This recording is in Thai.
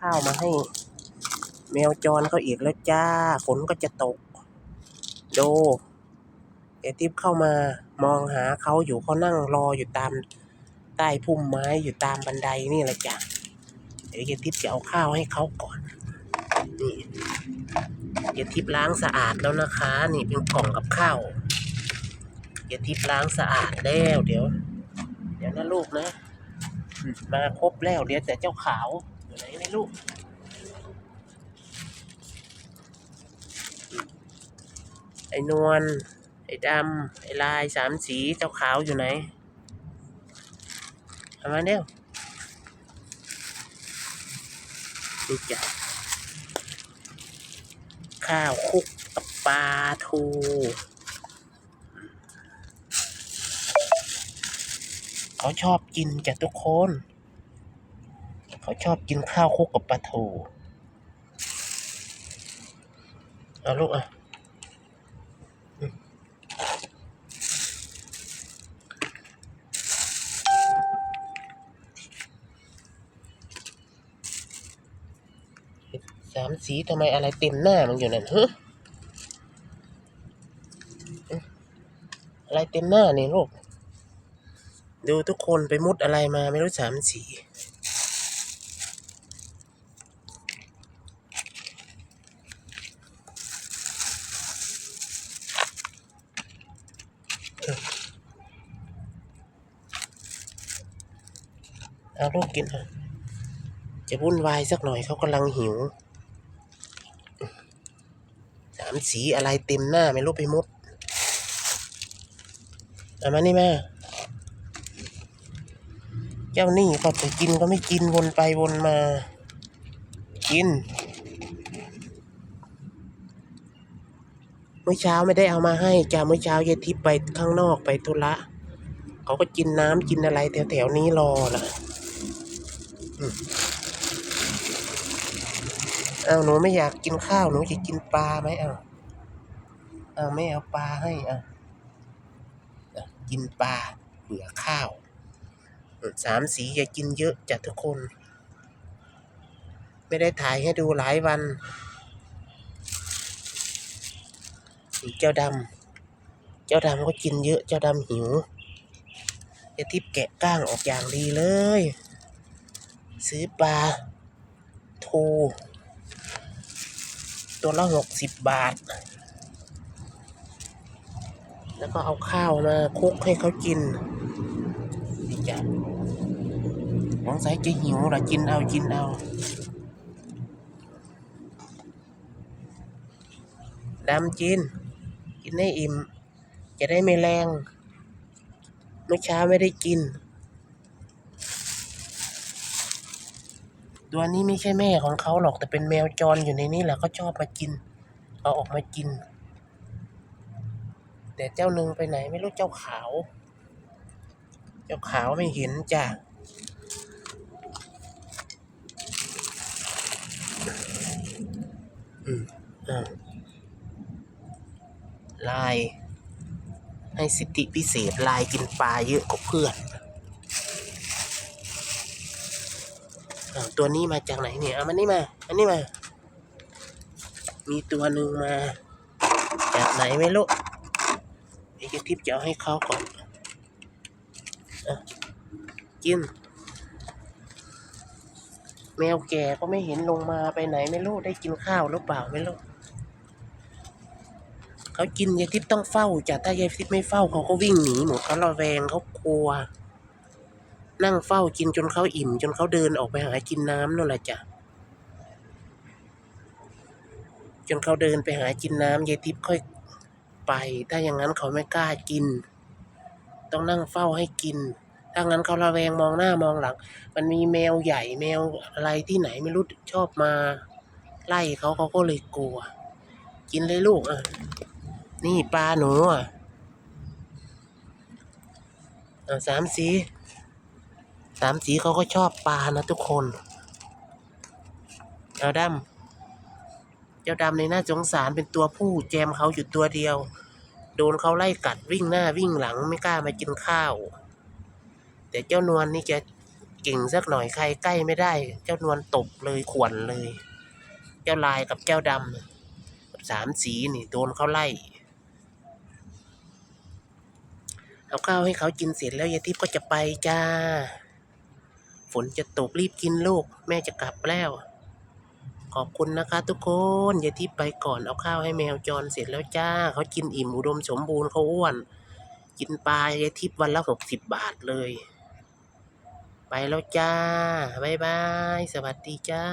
ข้าวมาให้ แมวจรเขาอีกแล้วจ้า ฝนก็จะตก โดเอทิปเข้ามามองหาเขาอยู่เขานั่งรออยู่ตามใต้พุ่มไม้อยู่ตามบันไดนี่แหละจ้ะเดี๋ยวเอทิปจะเอาข้าวให้เขาก่อน นี่เอทิปล้างสะอาดแล้วนะคะ นี่เป็นกล่องกับข้าวเอทิปล้างสะอาดแล้วเดี๋ยว เดี๋ยวนะลูกนะมมาครบแล้วเดี๋ยวแต่เจ้าขาว อยู่ไหนไม่ลูกไอ้นวล ไอ้ดำ ไอ้ลายสามสีเจ้าขาวอยู่ไหนเอามาเร็วนี่จ้ะข้าวคุกกับปลาทูเขาชอบกินจ้ะทุกคน เขาชอบกินข้าวคลุกกับปลาทูเอาลูกอะสามสีทำไมอะไรเต็มหน้ามันอยู่นั่นฮะอะไรเต็มหน้านี่ลูก ดูทุกคนไปมุดอะไรมาไม่รู้สามสี เอาลูกกินเถอะจะวุ่นวายสักหน่อยเขากำลังหิว สามสีอะไรเต็มหน้าไม่รู้ไปมุดเอามานี่แม่ เจ้านี่ก็ไปกินก็ไม่กินวนไปวนมา กิน เมื่อเช้าไม่ได้เอามาให้จ้าเมื่อเช้ายายทิพย์ไปข้างนอกไปธุระเขาก็กินน้ำกินอะไรแถวแถวๆนี้รอล่ะ เอาหนูไม่อยากกินข้าวหนูจะกินปลาไหมเอาเอาไม่เอาปลาให้เอากินปลาเบื่อข้าวสามสีอย่ากินเยอะจ้ะทุกคน ไม่ได้ถ่ายให้ดูหลายวัน สีเจ้าดำเจ้าดำก็กินเยอะเจ้าดำหิวจะทิพแกะก้างออกอย่างดีเลย ซื้อปลาทูตัวละหกสิบบาท แล้วก็เอาข้าวมาคุกให้เขากินนี่จ้ะสงสัยจะหิวละกินเอากินเอา ดำจินกินให้อิ่ม จะได้ไม่แรง เมื่อเช้าไม่ได้กิน ตัวนี้ไม่ใช่แม่ของเขาหรอกแต่เป็นแมวจรอยู่ในนี้แหละเขาชอบมากิน เอาออกมากิน แต่เจ้าหนึ่งไปไหนไม่รู้เจ้าขาว เจ้าขาวไม่เห็นจ้ะอืมอ่าลาย ให้สิทธิพิเศษลายกินปลาเยอะกว่าเพื่อน อ้าว ตัวนี้มาจากไหนเนี่ย เอามันนี่มา อันนี้มา มีตัวหนึ่งมา จากไหนไม่รู้ไอ้กระทิบจะเอาให้เขาก่อนอกิน แมวแก่ก็ไม่เห็นลงมาไปไหนไม่รู้ ได้กินข้าวหรือเปล่าไม่รู้เขากินยายทิพย์ต้องเฝ้าจ้ะถ้ายายทิพย์ไม่เฝ้าเขาก็วิ่งหนีหมดเขาระแวงเขากลัว นั่งเฝ้ากินจนเขาอิ่ม จนเขาเดินออกไปหากินน้ำนั่นแหละจ้ะจนเขาเดินไปหากินน้ำยายทิพย์ค่อยไป ถ้าอย่างนั้นเขาไม่กล้ากิน ต้องนั่งเฝ้าให้กิน ถ้างั้นเขาระแวงมองหน้ามองหลัง มันมีแมวใหญ่แมวอะไรที่ไหนไม่รู้ชอบมา ไล่เขาเขาก็เลยกลัว กินเลยลูกอะ นี่ปลาหนูอะสามสี สามสีเขาก็ชอบปลานะทุกคนเอาดำเจ้าดำในหน่าสงสารเป็นตัวผู้แจมเขาอยู่ตัวเดียว โดนเขาไล่กัดวิ่งหน้าวิ่งหลังไม่กล้ามากินข้าว แต่เจ้านวลนี่แกเก่งสักหน่อยใครใกล้ไม่ได้ เจ้านวลตบเลยขวนเลย เจ้าลายกับแก้วดำกับสามสีนี่โดนเขาไล่เอาข้าวให้เขากินเสร็จแล้วยายทิพย์ก็จะไปจ้า ฝนจะตกรีบกินลูก แม่จะกลับแล้ว ขอบคุณนะคะ ทุกคนยายทิพย์ไปก่อนเอาข้าวให้แมวจรเสร็จแล้วจ้า เขากินอิ่มอุดมสมบูรณ์เขาอ้วน กินปลายายทิพย์วันละหกสิบบาทเลย ไปแล้วจ้า บ๊ายบาย สวัสดีจ้า